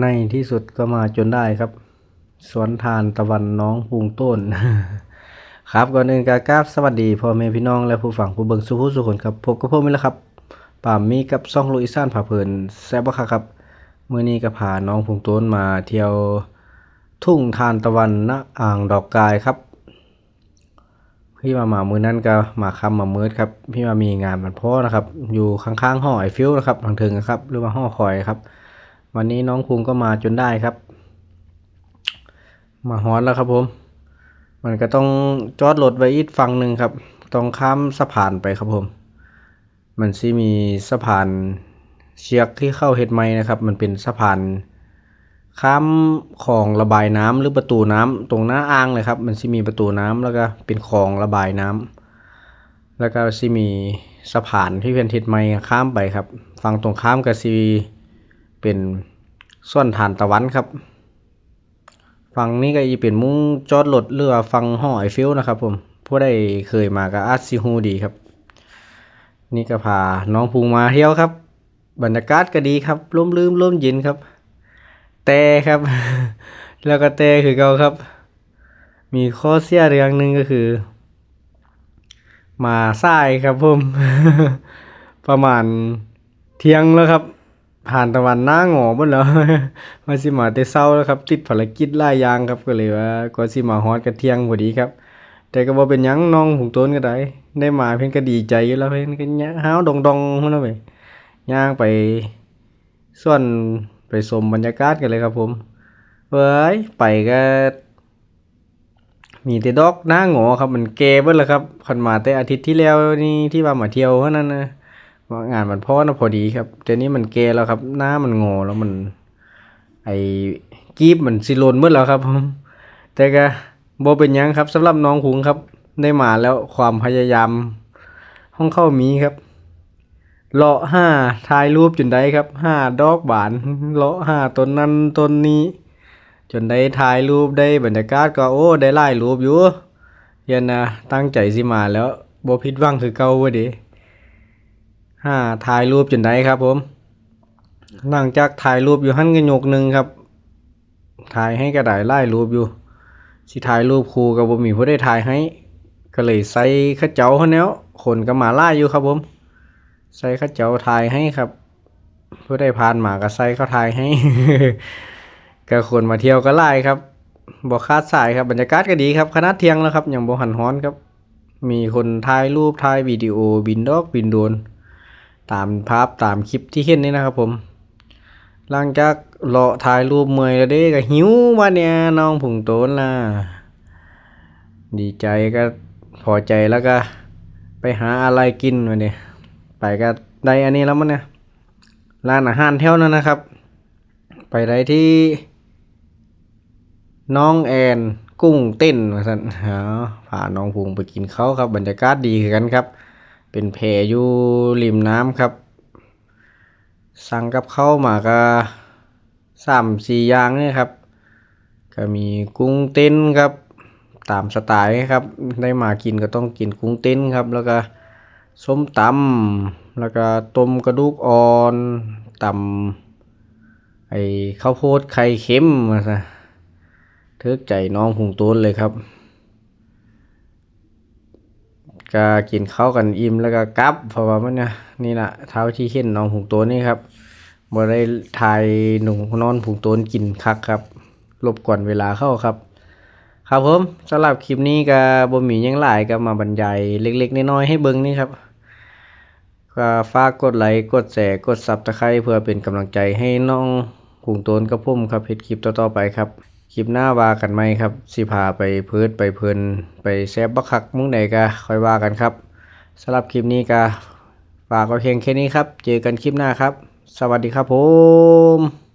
ในที่สุดก็มาจนได้ครับ สวนทานตะวันน้องพุงต้น ครับก่อนอื่นกากราบสวัสดีพ่อแม่พี่น้องและผู้ฟังผู้เบิ่งสุผู้สุคนครับพบกับผมนี่แหละครับป่ามมีกับซ่องลุยซ่านผาเพลินแซบบ่คักครับมื้อนี้ก็พาน้องพุงต้นมาเที่ยวทุ่งทานตะวันณอ่างดอกกายครับ พี่มาหมามือนั้นก็มาคำมามืดครับ พี่มามีงานมันพ่อนะครับ อยู่ข้างๆห้อไอฟิวนะครับทางถึงนะครับ หรือว่าห้อคอยครับ วันนี้น้องคุงก็มาจนได้ครับ มาฮอนแล้วครับผม มันก็ต้องจอดรถไว้อีกฝั่งหนึ่งครับ ต้องข้ามสะพานไปครับผม มันซิมีสะพานเชือกที่เข้าเฮ็ดไม้นะครับ มันเป็นสะพานข้ามคลองระบายน้ำหรือประตูน้ำตรงหน้าอ่างเลยครับ มันสิมีประตูน้ำแล้วก็เป็นคลองระบายน้ำแล้วก็สิมีสะพานที่เป็นทิศไม้ข้ามไปครับ ฝั่งตรงข้ามก็สิ เป็นส่วนฐานตะวันครับฝั่งนี้ก็อีเป็นมุ้งจอดรถหรือว่าฝั่งห้อไอฟิลนะครับผมผู้ใดเคยมาก็อาจสิฮูดีครับ นี่ก็พาน้องภูมาเที่ยวครับ บรรยากาศก็ดีครับร่มรื่นร่มเย็นครับ แต่ครับ แล้วก็แต่คือเก่าครับ มีข้อเสียเรื่องหนึ่งก็คือ มาสายครับผมประมาณเที่ยงแล้วครับ ผ่านตะวันหน้าหงอหมดแล้วมาสิมาแต่เช้าแล้วครับ ติดภารกิจหลายอย่างครับก็เลยว่าก็สิมาฮอดกันเที่ยงพอดีครับ แต่ก็บ่เป็นหยังน้องหุงต้นก็ได้ ได้มาเพิ่นก็ดีใจอยู่แล้วเพิ่นก็ยะห้าวดองๆพุ่นน่ะเว้ยย่างไปส่วนไปชมบรรยากาศกันเลยครับผมเว้ยไปก็มีแต่ดอกหน้าหงอครับมันแก่เบิดแล้วครับคันมาแต่อาทิตย์ที่แล้วนี่ที่ว่ามาเที่ยวเท่านั้นนะ ว่างานมันพ่อนะพอดีครับแต่นี้มันแก่แล้วครับ หน้ามันงอแล้วมัน ไอ้กีบมันสิลนเบิดแล้วครับผมแต่ก็บ่เป็นยังครับสำหรับน้องหุงครับ ได้มาแล้วความพยายามห้องเข้ามีครับเลาะห้าถ่ายรูปจนได้ครับห้าดอกบานเลาะห้าต้นนั้นต้นนี้ จนได้ถ่ายรูปได้บรรยากาศก็โอ้ได้หลายรูปอยู่ยันนะตั้งใจสิมาแล้วบ่ผิดหวังคือเก่าเว้ยเดิ ห้าถ่ายรูปจนได้ครับผมหลังจากถ่ายรูปอยู่หั่นก็ยกหนึ่งครับ ถ่ายให้ก็ได้หลายรูปอยู่สิถ่ายรูปครูก็บ่มีผู้ได้ถ่ายให้ ก็เลยใส่ข้าเจ้าเฮาแนวคนก็มาหลายอยู่ครับผม ใส่ข้าเจ้าถ่ายให้ครับผู้ได้ผ่านมาก็ใส่เขาถ่ายให้ก็คนมาเที่ยวก็หลายครับบ่คาดสายครับบรรยากาศก็ดีครับขนาดเที่ยงแล้วครับอยังบ่หันฮ้อนครับ มีคนถ่ายรูปถ่ายวิดีโอบินดอกบินโดน ตามภาพตามคลิปที่เห็นนี่นะครับผม หลังจากเลาะถ่ายรูปเมื่อยแล้วเด้ก็หิวมาเนี่ยน้องผุงโตนล่ะ ดีใจก็พอใจแล้วก็ ไปหาอะไรกินมาเนี่ยไปก็ได้อันนี้แล้วมันเนี่ยร้านอาหารแถวนั้นนะครับ ไปได้ที่น้องแอนกุ้งเต้นมาสันอ๋อพาน้องพุงไปกินเขาครับบรรยากาศดีกันครับ เป็นแพอยู่ริมน้ำครับ สั่งกับเข้ามาก็สามสี่อย่างนี่ครับ ก็มีกุ้งเต้นครับ ตามสไตล์ครับ ได้มากินก็ต้องกินกุ้งเต้นครับ แล้วก็ส้มตำแล้วก็ต้มกระดูกอ่อนตำไอ้ข้าวโพดไข่เค็มมาซะเทิกใจน้องพุงต้นเลยครับ ก็กินข้าวกันอิ่มแล้วก็กลับ เพราะว่ามันเนี่ยนี่แหละเท้าที่เห็นน้องพุงต้นนี่ครับบ่ได้ทายหนุ่มนอนพุงต้นกินคักครับรบกวนเวลาเข้าครับ ครับผมสำหรับคลิปนี้ก็บ่มียังหลายก็มาบรรยายเล็ก ๆน้อยๆให้เบิ่งนี่ครับก็ฝากกดไลค์กดแชร์กด Subscribe เพื่อเป็นกำลังใจให้น้องกุงโตนกับผมครับเฮ็ดคลิปต่อๆไปครับ คลิปหน้าว่ากันไหมครับ สิพาไปเพิดไปเพลินไปแซบบักคักมุ้งใดก็ค่อยว่ากันครับสำหรับคลิปนี้ก็ฝากไว้เพียงแค่นี้ครับ เจอกันคลิปหน้าครับ สวัสดีครับผม